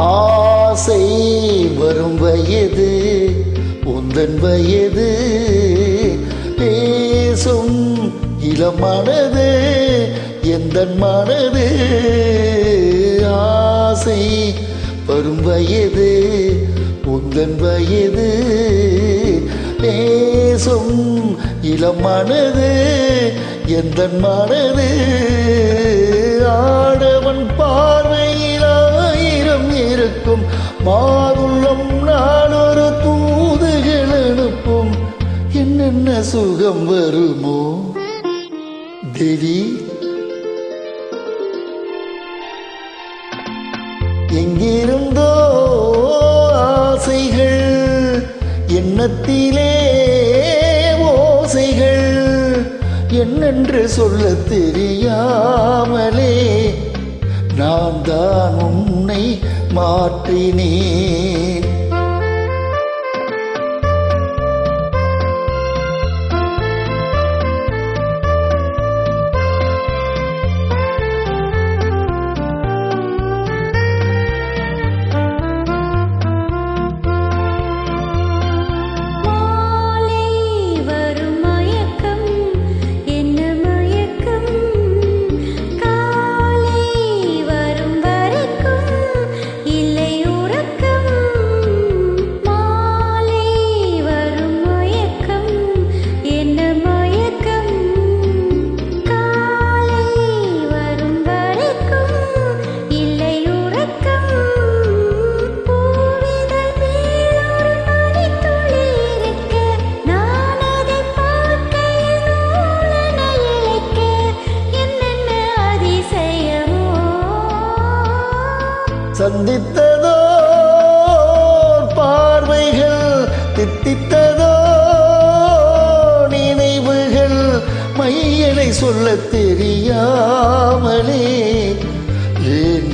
ஆசை வரும் வயது உந்தன் வயது. பேசும் இளமானது எந்த மனது? ஆசை வரும் வயது உந்தன் வயது. பேசும் இளமானது எந்த மனது? ஆடவன் பார்வையில் இருக்கும் மாதுள்ளம் நாளொரு தூதுகள் அனுப்பும் என்னென்ன சுகம் வருமோ? தேவி. எங்கிருந்தோ ஆசைகள் எண்ணத்திலே ஓசைகள். என்னென்று சொல்ல தெரியாமலே நான் தான் உன்னை மாற்றினே சந்தித்ததோ பார்வைகள் தித்தித்ததோ நினைவுகள் மையனை சொல்ல தெரியாமலே ஏன்